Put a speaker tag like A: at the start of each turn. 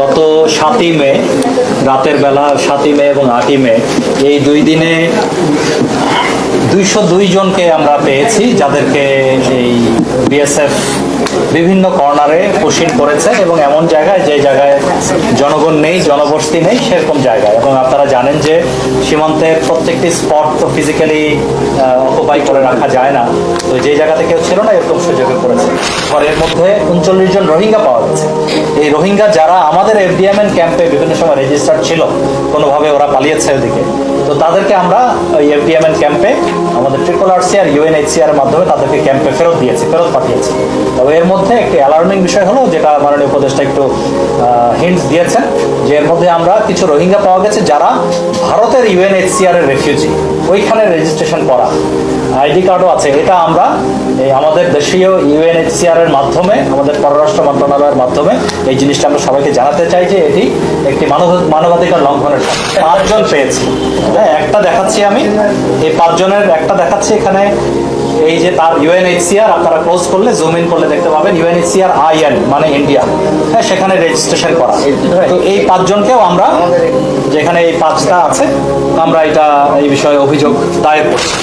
A: গত সাতই মে, রাতের বেলা সাতই মে এবং আটই মে, এই দুই দিনে দুইশো দুই জনকে আমরা পেয়েছি, যাদেরকে এই বিএসএফ বিভিন্ন কর্নারে পুশিং করেছে এবং এমন জায়গায় যে জায়গায় জনগণ নেই, জনবসতি নেই, সেরকম জায়গায়। এবং আপনারা জানেন যে সীমান্তের প্রত্যেকটি স্পট তো ফিজিক্যালি অকুপাই করে রাখা যায় না। তো যে জায়গাতে কেউ ছিল না, এরকম সুযোগে পড়েছে। ঘরের মধ্যে উনচল্লিশ জন রোহিঙ্গা পাওয়া গেছে। এই রোহিঙ্গা যারা আমাদের এফডিএমএন ক্যাম্পে বিভিন্ন সময় রেজিস্টার্ড ছিল, কোনোভাবে ওরা পালিয়েছে ওদিকে। তো তাদেরকে আমরা এফডিএমএন ক্যাম্পে আমাদের ট্রিপল আর ইউএনএইচসিআর মাধ্যমে তাদেরকে ক্যাম্পে ফেরত দিয়েছি। ফেরত পাঠিয়েছি। তবে এর মধ্যে একটি অ্যালার্মিং বিষয় হলো, যেটা মাননীয় উপদেষ্টা একটু হিন্টস দিয়েছেন, যে এর মধ্যে আমরা কিছু রোহিঙ্গা পাওয়া গেছে যারা ভারতের ইউএনএইচসিআর এর রেফিউজি ওইখানে রেজিস্ট্রেশন করা। আইডি কার্ডও আছে। এটা আমরা আমাদের দেশীয় ইউএনএইচসিআর এর মাধ্যমে, আমাদের পররাষ্ট্র মন্ত্রণালয়ের মাধ্যমে এই জিনিসটা আমরা সবাইকে জানাতে চাই যে এটি একটি মানব, মানবাধিকার লঙ্ঘনের পাঁচজন পেয়েছি। হ্যাঁ একটা দেখাচ্ছি আমি। এই পাঁচজনের, একটা দেখাচ্ছি এখানে। এই যে তার ইউএনএইচসিআর আপনারা ক্লোজ করলে জুম ইন করলে দেখতে পাবেন ইউএনএইচসিআর আইএন মানে ইন্ডিয়া হ্যাঁ সেখানে রেজিস্ট্রেশন করা। তো এই পাঁচজনকেও আমরা যেখানে এই পাঁচটা আছে আমরা এটা এই বিষয়ে অভিযোগ দায়ের করছি।